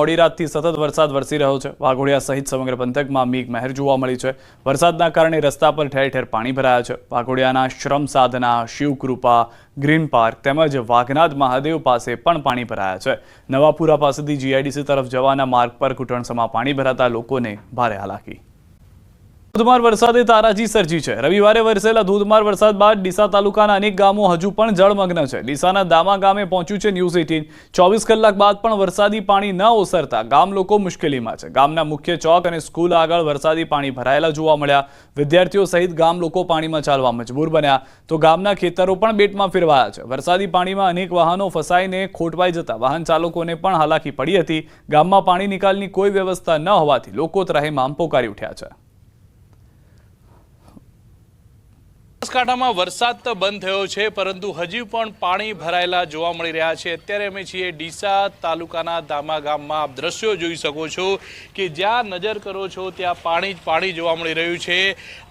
મોડી રાતથી સતત વરસાદ વરસી રહ્યો છે. વાઘોડિયા સહિત સમગ્ર પંથકમાં મેઘ મહેર જોવા મળી છે. વરસાદના કારણે રસ્તા પર ઠેર ઠેર પાણી ભરાયા છે. વાઘોડિયાના શ્રમ સાધના, શિવકૃપા, ગ્રીન પાર્ક તેમજ વાઘનાથ મહાદેવ પાસે પણ પાણી ભરાયા છે. નવાપુરા પાસેથી જીઆઈડીસી તરફ જવાના માર્ગ પર ઘૂંટણસમાં પાણી ભરાતા લોકોને ભારે હાલાકી. ધોધમાર વરસાદે તારાજી સર્જી છે. રવિવારે વરસેલા ધોધમાર વરસાદ બાદ ડીસા તાલુકાના અનેક ગામો હજુ પણ જળમગ્ન છે. ડીસાના દામા ગામે પહોંચ્યું છે ન્યૂઝ એટીન. ચોવીસ કલાક બાદ પણ વરસાદી પાણી ન ઓસરતા ગામ લોકો મુશ્કેલીમાં છે. ગામના મુખ્ય ચોક અને સ્કૂલ આગળ વરસાદી પાણી ભરાયેલા જોવા મળ્યા. વિદ્યાર્થીઓ સહિત ગામ લોકો પાણીમાં ચાલવા મજબૂર બન્યા. તો ગામના ખેતરો પણ બેટમાં ફેરવાયા છે. વરસાદી પાણીમાં અનેક વાહનો ફસાઈને ખોટવાઈ જતા વાહન ચાલકોને પણ હાલાકી પડી હતી. ગામમાં પાણી નિકાલની કોઈ વ્યવસ્થા ન હોવાથી લોકો ત્રાહિમામ પોકારી ઉઠ્યા છે. બનાસકાંઠામાં વરસાદ તો બંધ થયો છે, પરંતુ હજી પણ પાણી ભરાયેલા જોવા મળી રહ્યા છે. અત્યારે અમે છીએ ડીસા તાલુકાના દામા ગામમાં. આપ દ્રશ્યો જોઈ શકો છો કે જ્યાં નજર કરો છો ત્યાં પાણી જ પાણી જોવા મળી રહ્યું છે.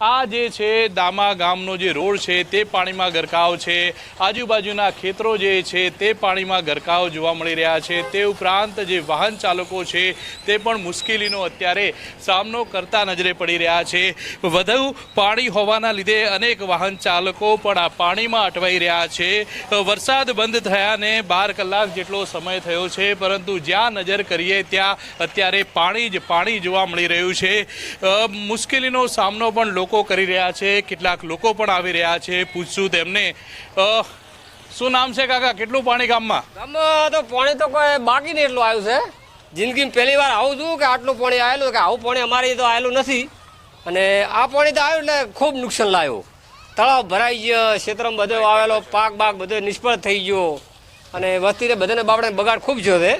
આ જે છે દામા ગામનો જે રોડ છે તે પાણીમાં ગરકાવ છે. આજુબાજુના ખેતરો જે છે તે પાણીમાં ગરકાવ જોવા મળી રહ્યા છે. તે ઉપરાંત જે વાહન ચાલકો છે તે પણ મુશ્કેલીનો અત્યારે સામનો કરતા નજરે પડી રહ્યા છે. વધુ પાણી હોવાના લીધે અનેક વાહન ચાલકો પણ આ પાણીમાં અટવાઈ રહ્યા છે. વરસાદ બંધ થયાને બાર કલાક જેટલો સમય થયો છે, પરંતુ જ્યાં નજર કરીએ ત્યાં અત્યારે પાણી જ, પાણી જોવા મળી રહ્યું છે. મુશ્કેલીનો સામનો પણ લોકો કરી રહ્યા છે, કેટલાક લોકો પણ આવી રહ્યા છે. પૂછશું તેમને. શું નામ છે કાકા? કેટલું પાણી ગામમાં? ગામમાં તો પાણી તો કોઈ બાકી નહીં એટલું આવ્યું છે. જિંદગીમાં પહેલી વાર આવું છું કે આટલું પાણી આવેલું કે આવું પાણી અમારે તો આવેલું નથી. અને આ પાણી તો આવ્યું એટલે ખૂબ નુકસાન લાવ્યું. તળાવ ભરાઈ ગયો ક્ષેત્રમાં બધો આવેલો પાક બાક બધો નિષ્ફળ થઈ ગયો. અને વસ્તીને બધાને બાપડે બગાડ ખૂબ જો છે.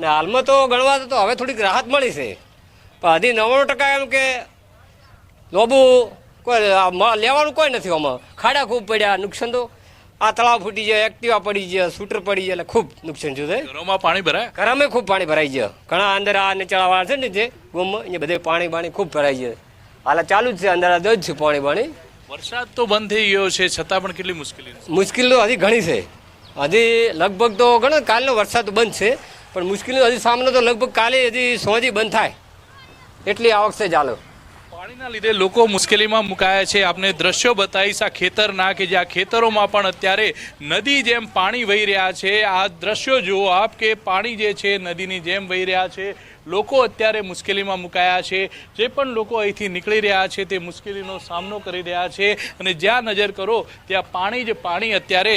ને હાલમાં તો ગણવા તો હવે થોડીક રાહત મળી છે. પણ હજી નવ્વાણું ટકા એમ કે લોબુ કોઈ લેવાનું કોઈ નથી આમાં. ખાડા ખૂબ પડ્યા નુકસાન તો આ તળાવ ફૂટી જાય એક્ટિવા પડી ગયા સ્કૂટર પડી ગયા એટલે ખૂબ નુકસાન થયું છે. ઘરોમાં પાણી ભરાય? ઘરમાં ખૂબ પાણી ભરાઈ ગયા. ઘણા અંદર આ નીચાણવાળા છે ને જે ગોમમાં અહીંયા બધે પાણી પાણી ખૂબ ભરાઈ ગયા. હાલ ચાલુ જ છે અંદર આ જ છે પાણી પાણી વરસાદ તો બંધ થઈ ગયો છે છતાં પણ કેટલી મુશ્કેલી મુશ્કેલી તો હજી ઘણી છે. હજી લગભગ તો ઘણો કાલનો વરસાદ બંધ છે પણ મુશ્કેલીનો હજી સામનો તો લગભગ કાલે હજી સોજી બંધ થાય. એટલી આવક છે ચાલો પાણીના લીધે લોકો મુશ્કેલીમાં મુકાયા છે. આપને દ્રશ્યો બતાવીશ આ ખેતરના કે જ્યાં ખેતરોમાં પણ અત્યારે નદી જેમ પાણી વહી રહ્યા છે. આ દ્રશ્યો જુઓ આપ કે પાણી જે છે નદીની જેમ વહી રહ્યા છે. લોકો અત્યારે મુશ્કેલીમાં મુકાયા છે. જે પણ લોકો અહીંથી નીકળી રહ્યા છે તે મુશ્કેલીનો સામનો કરી રહ્યા છે. અને જ્યાં નજર કરો, ત્યાં પાણી જ પાણી અત્યારે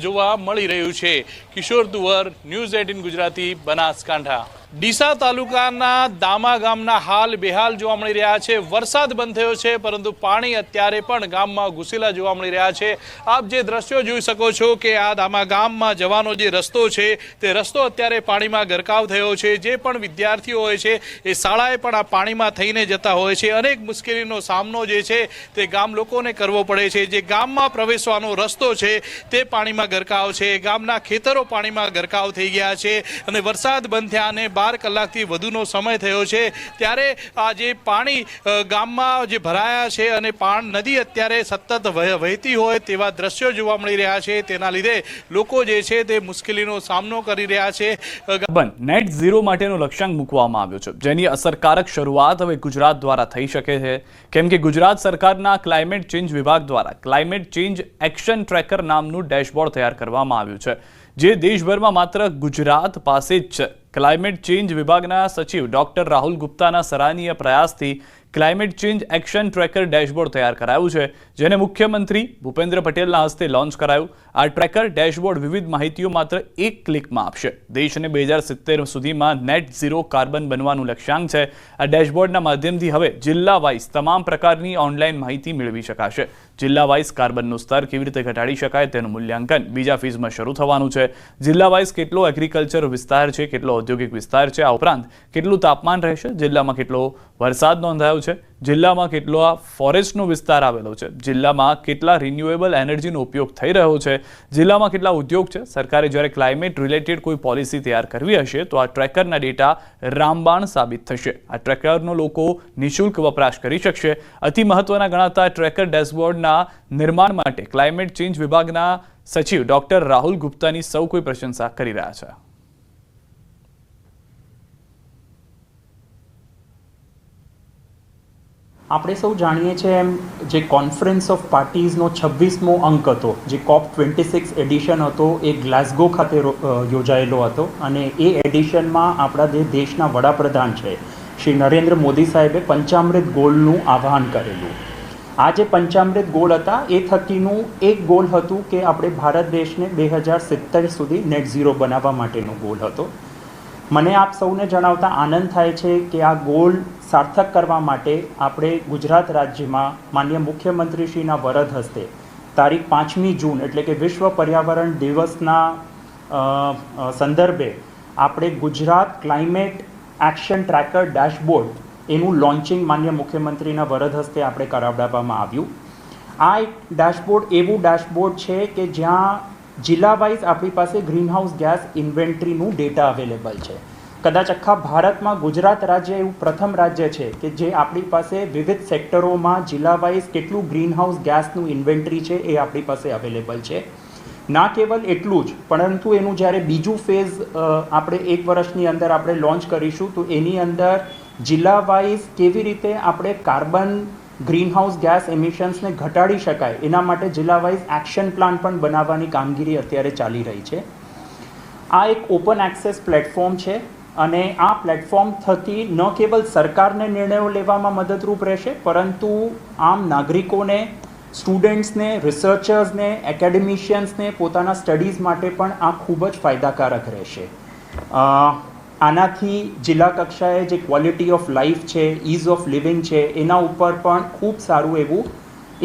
જોવા મળી રહ્યું છે. Kishore Duvar, news eighteen Gujarati, Banaskantha. Deesa તાલુકાના દામા ગામના હાલ બેહાલ જોવા મળી રહ્યા છે. વરસાદ બંધ થયો છે, પરંતુ પાણી અત્યારે પણ ગામમાં ઘૂસેલા જોવા મળી રહ્યા છે. આપ જે દ્રશ્યો જોઈ શકો છો કે આ દામા ગામમાં જવાનો જે રસ્તો છે, તે રસ્તો અત્યારે પાણીમાં ગરકાવ થયો છે. જે પણ વિદ્યાર્થીઓ હોય છે, એ શાળાએ પણ આ પાણીમાં થઈને જતા હોય છે. અનેક મુશ્કેલીનો સામનો જે છે, તે ગામ લોકોને કરવો પડે છે. જે ગામમાં પ્રવેશવાનો રસ્તો છે, તે પાણીમાં ગરકાવ છે. ગામના ખેતરો પાણીમાં ગરકાવ થઈ ગયા છે અને વરસાદ બંધ થયા અને બાર કલાકથી વધુનો સમય થયો છે. ત્યારે આ જે પાણી ગામમાં જે ભરાયા છે અને પાણ નદી અત્યારે સતત વહે- વહેતી હોય તેવા દ્રશ્યો જોવા મળી રહ્યા છે. તેના લીધે લોકો જે છે તે મુશ્કેલીનો સામનો કરી રહ્યા છે. નેટ ઝીરો માટેનો લક્ષ્યાંક મૂકવામાં આવ્યો છે. જેની અસરકારક શરૂઆત હવે ગુજરાત દ્વારા થઈ શકે છે. કેમ કે ગુજરાત સરકારના ક્લાઇમેટ ચેન્જ વિભાગ દ્વારા ક્લાઇમેટ ચેન્જ એક્શન ટ્રેકર નામનું ડેશબોર્ડ તૈયાર કરવામાં આવ્યું છે. જે દેશભરમાં માત્ર ગુજરાત પાસે જ છે. ક્લાઇમેટ ચેન્જ વિભાગના સચિવ ડોક્ટર રાહુલ ગુપ્તાના સરાહનીય પ્રયાસથી climate change action tracker dashboard તૈયાર કરાયું છે, જેને મુખ્યમંત્રી ભૂપેન્દ્ર પટેલના હસ્તે લોન્ચ કરાયું. આ ટ્રેકર ડેશબોર્ડ વિવિધ માહિતીઓ માત્ર એક ક્લિકમાં આપશે. દેશને બે હજાર સિત્તેર સુધીમાં નેટ ઝીરો કાર્બન બનવાનું લક્ષ્યાંક છે. આ ડેશબોર્ડના માધ્યમથી હવે જિલ્લા વાઇઝ તમામ પ્રકારની ઓનલાઈન માહિતી મેળવી શકાશે. જિલ્લા વાઇઝ કાર્બનનું સ્તર કેવી રીતે ઘટાડી શકાય તેનું મૂલ્યાંકન બીજા ફેઝમાં શરૂ થવાનું છે. જિલ્લા વાઇઝ કેટલો એગ્રીકલ્ચર વિસ્તાર છે, કેટલો ઔદ્યોગિક વિસ્તાર છે, આ ઉપરાંત કેટલું તાપમાન રહેશે, જિલ્લામાં કેટલો વરસાદ નોંધાયો છે જિલ્લામાં કેટલો આ ફોરેસ્ટનો વિસ્તાર આવેલો છે? જિલ્લામાં કેટલા રિન્યુએબલ એનર્જીનો ઉપયોગ થઈ રહ્યો છે? જિલ્લામાં કેટલા ઉદ્યોગ છે? સરકારે જ્યારે ક્લાઇમેટ રિલેટેડ કોઈ પોલિસી તૈયાર કરવી હશે, તો આ ટ્રેકરના ડેટા રામબાણ સાબિત થશે. આ ટ્રેકરનો લોકો નિઃશુલ્ક વપરાશ કરી શકશે. અતિ મહત્વના ગણાતા ટ્રેકર ડેશબોર્ડના નિર્માણ માટે ક્લાઇમેટ ચેન્જ વિભાગના સચિવ ડોક્ટર રાહુલ ગુપ્તાની સૌ કોઈ પ્રશંસા કરી રહ્યા છે. આપણે સૌ જાણીએ છીએ એમ જે કોન્ફરન્સ ઓફ પાર્ટીઝનો છવ્વીસમો અંક હતો, જે કોપ ટ્વેન્ટી સિક્સ એડિશન હતો, એ ગ્લાસગો ખાતે યોજાયેલો હતો અને એ એડિશનમાં આપણા જે દેશના વડાપ્રધાન છે, શ્રી નરેન્દ્ર મોદી સાહેબે પંચામૃત ગોલનું આહ્વાન કરેલું. આ જે પંચામૃત ગોલ હતા, એ થકીનું એક ગોલ હતું કે, આપણે ભારત દેશને બે હજાર સિત્તેર સુધી નેટ ઝીરો બનાવવા માટેનો ગોલ હતો. મને આપ સૌને જણાવતા આનંદ થાય છે કે આ ગોલ સાર્થક કરવા માટે આપણે ગુજરાત રાજ્યમાં માન્ય મુખ્યમંત્રીશ્રીના વરદ હસ્તે તારીખ પાંચમી જૂન એટલે કે વિશ્વ પર્યાવરણ દિવસના સંદર્ભે આપણે Gujarat climate action tracker dashboard એનું લોન્ચિંગ માન્ય મુખ્યમંત્રીના વરદ હસ્તે આપણે કરાવડાવવામાં આવ્યું. આ એક ડેશબોર્ડ, એવું ડેશબોર્ડ છે કે જ્યાં જિલ્લા વાઇઝ આપણી પાસે ગ્રીનહાઉસ ગેસ ઇન્વેન્ટ્રીનું ડેટા અવેલેબલ છે. કદાચ આખા ભારતમાં ગુજરાત રાજ્ય એવું પ્રથમ રાજ્ય છે કે જે આપણી પાસે વિવિધ સેક્ટરોમાં જિલ્લા વાઇઝ કેટલું ગ્રીનહાઉસ ગેસનું ઇન્વેન્ટ્રી છે એ આપણી પાસે અવેલેબલ છે. ના કેવલ એટલું જ, પરંતુ એનું જ્યારે બીજું ફેઝ આપણે એક વર્ષની અંદર આપણે લોન્ચ કરીશું, તો એની અંદર જિલ્લા વાઇઝ કેવી રીતે આપણે કાર્બન ગ્રીનહાઉસ ગેસ એમિશન્સને ઘટાડી શકાય. એના માટે જિલ્લાવાઇઝ એક્શન પ્લાન પણ બનાવવાની કામગીરી અત્યારે ચાલી રહી છે. આ એક ઓપન એક્સેસ પ્લેટફોર્મ છે અને આ પ્લેટફોર્મ થકી ન કેવલ સરકારને નિર્ણયો લેવામાં મદદરૂપ રહેશે, પરંતુ આમ નાગરિકોને, સ્ટુડન્ટ્સને, રિસર્ચર્સને, એકેડેમિશિયન્સને પોતાના સ્ટડીઝ માટે પણ આ ખૂબ જ ફાયદાકારક રહેશે. આનાથી જિલ્લા કક્ષાએ જે ક્વોલિટી ઓફ લાઈફ છે ઇઝ ઓફ લિવિંગ છે, એના ઉપર પણ ખૂબ સારું એવું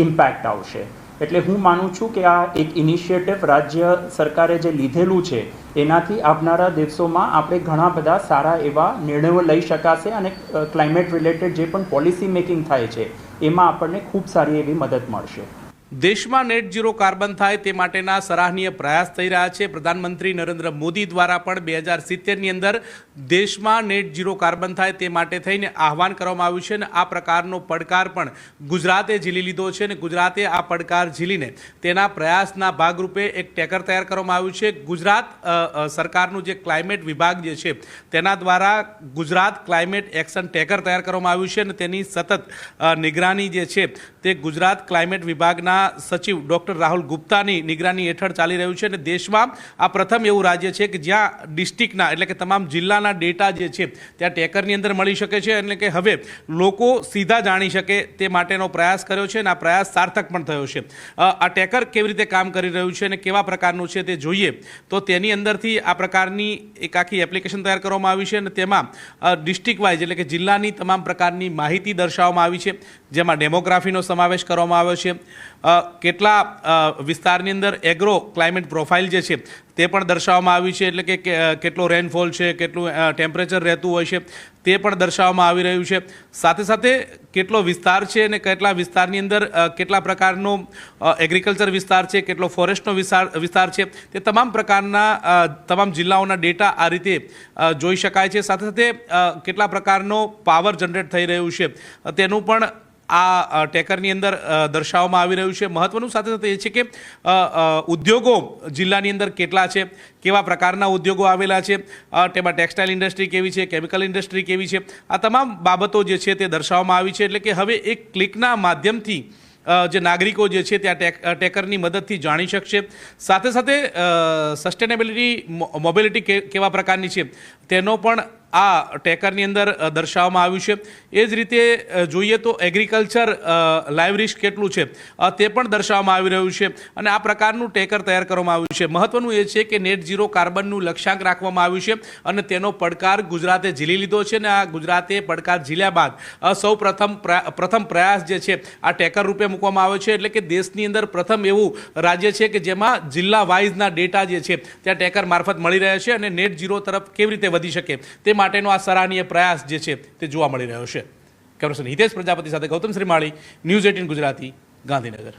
ઇમ્પેક્ટ આવશે. એટલે હું માનું છું કે આ એક ઇનિશિયેટિવ રાજ્ય સરકારે જે લીધેલું છે, એનાથી આવનારા દિવસોમાં આપણે ઘણા બધા સારા એવા નિર્ણયો લઈ શકાશે અને ક્લાઇમેટ રિલેટેડ જે પણ પોલિસી મેકિંગ થાય છે, એમાં આપણને ખૂબ સારી એવી મદદ મળશે. દેશમાં નેટ ઝીરો કાર્બન થાય તે માટેના સરાહનીય પ્રયાસ થઈ રહ્યા છે. પ્રધાનમંત્રી નરેન્દ્ર મોદી દ્વારા પણ બે હજાર સિત્તેરની અંદર દેશમાં નેટ ઝીરો કાર્બન થાય તે માટે થઈને આહવાન કરવામાં આવ્યું છે અને આ પ્રકારનો પડકાર પણ ગુજરાતે ઝીલી લીધો છે અને ગુજરાતે આ પડકાર ઝીલીને તેના પ્રયાસના ભાગરૂપે એક ટેકર તૈયાર કરવામાં આવ્યું છે. ગુજરાત સરકારનું જે ક્લાઇમેટ વિભાગ જે છે તેના દ્વારા ગુજરાત ક્લાઇમેટ એક્શન ટેકર તૈયાર કરવામાં આવ્યું છે અને તેની સતત નિગરાની જે છે તે ગુજરાત ક્લાઇમેટ વિભાગના સચિવ ડૉક્ટર રાહુલ ગુપ્તાની નિગરાની હેઠળ ચાલી રહ્યું છે અને દેશમાં આ પ્રથમ એવું રાજ્ય છે કે જ્યાં ડિસ્ટ્રિક્ટના એટલે કે તમામ જિલ્લાના ડેટા જે છે ત્યાં ટેકરની અંદર મળી શકે છે એટલે કે હવે લોકો સીધા જાણી શકે તે માટેનો પ્રયાસ કર્યો છે અને આ પ્રયાસ સાર્થક પણ થયો છે. આ ટેકર કેવી રીતે કામ કરી રહ્યું છે અને કેવા પ્રકારનું છે તે જોઈએ તો તેની અંદરથી આ પ્રકારની એક આખી એપ્લિકેશન તૈયાર કરવામાં આવી છે અને તેમાં ડિસ્ટ્રિક્ટ વાઇઝ એટલે કે જિલ્લાની તમામ પ્રકારની માહિતી દર્શાવવામાં આવી છે. જેમાં ડેમોગ્રાફીનો સમાવેશ કરવામાં આવ્યો છે. કેટલા વિસ્તારની અંદર એગ્રો ક્લાઇમેટ પ્રોફાઇલ જે છે તે પણ દર્શાવવામાં આવી છે. એટલે કે કે, કેટલો રેનફોલ છે કેટલું ટેમ્પરેચર રહેતું હોય છે તે પણ દર્શાવવામાં આવી રહ્યું છે. સાથે સાથે કેટલો વિસ્તાર છે અને કેટલા વિસ્તારની અંદર કેટલા પ્રકારનો એગ્રીકલ્ચર વિસ્તાર છે કેટલો ફોરેસ્ટનો વિસ્તાર વિસ્તાર છે તે તમામ પ્રકારના તમામ જિલ્લાઓના ડેટા આ રીતે જોઈ શકાય છે. સાથે સાથે કેટલા પ્રકારનો પાવર જનરેટ થઈ રહ્યું છે. તેનું પણ આ ટેકરની અંદર દર્શાવવામાં આવી રહ્યું છે. મહત્વનું સાથે સાથે એ છે કે ઉદ્યોગો જિલ્લાની અંદર કેટલા છે, કેવા પ્રકારના ઉદ્યોગો આવેલા છે તેમાં ટેક્સટાઇલ ઇન્ડસ્ટ્રી કેવી છે, કેમિકલ ઇન્ડસ્ટ્રી કેવી છે, આ તમામ બાબતો જે છે તે દર્શાવવામાં આવી છે. એટલે કે હવે એક ક્લિકના માધ્યમથી જે નાગરિકો જે છે ત્યાં ટેક ટેકરની મદદથી જાણી શકશે. સાથે સાથે સસ્ટેનેબિલિટી મોબિલિટી કેવા પ્રકારની છે, તેનો પણ આ ટેકરની અંદર દર્શાવવામાં આવ્યું છે. એ જ રીતે જોઈએ તો એગ્રીકલ્ચર લાઈવ રિસ્ક કેટલું છે તે પણ દર્શાવવામાં આવી રહ્યું છે. અને આ પ્રકારનું ટેકર તૈયાર કરવામાં આવ્યું છે. મહત્વનું એ છે કે નેટ ઝીરો કાર્બનનું લક્ષ્યાંક રાખવામાં આવ્યું છે અને તેનો પડકાર ગુજરાતે ઝીલી લીધો છે અને આ ગુજરાતે પડકાર ઝીલ્યા બાદ સૌ પ્રથમ પ્રથમ પ્રયાસ જે છે, આ ટેકર રૂપે મૂકવામાં આવ્યો છે. એટલે કે દેશની અંદર પ્રથમ એવું રાજ્ય છે કે જેમાં જિલ્લા વાઇઝના ડેટા જે છે, ત્યાં ટેકર મારફત મળી રહ્યા છે અને નેટ ઝીરો તરફ કેવી રીતે વધી શકે, તે માટેનો આ સરાહનીય પ્રયાસ જે છે તે જોવા મળી રહ્યો છે. કેમેરાસન હિતેશ પ્રજાપતિ સાથે ગૌતમ શ્રીમાળી, ન્યૂઝ એટીન ગુજરાતી, ગાંધીનગર.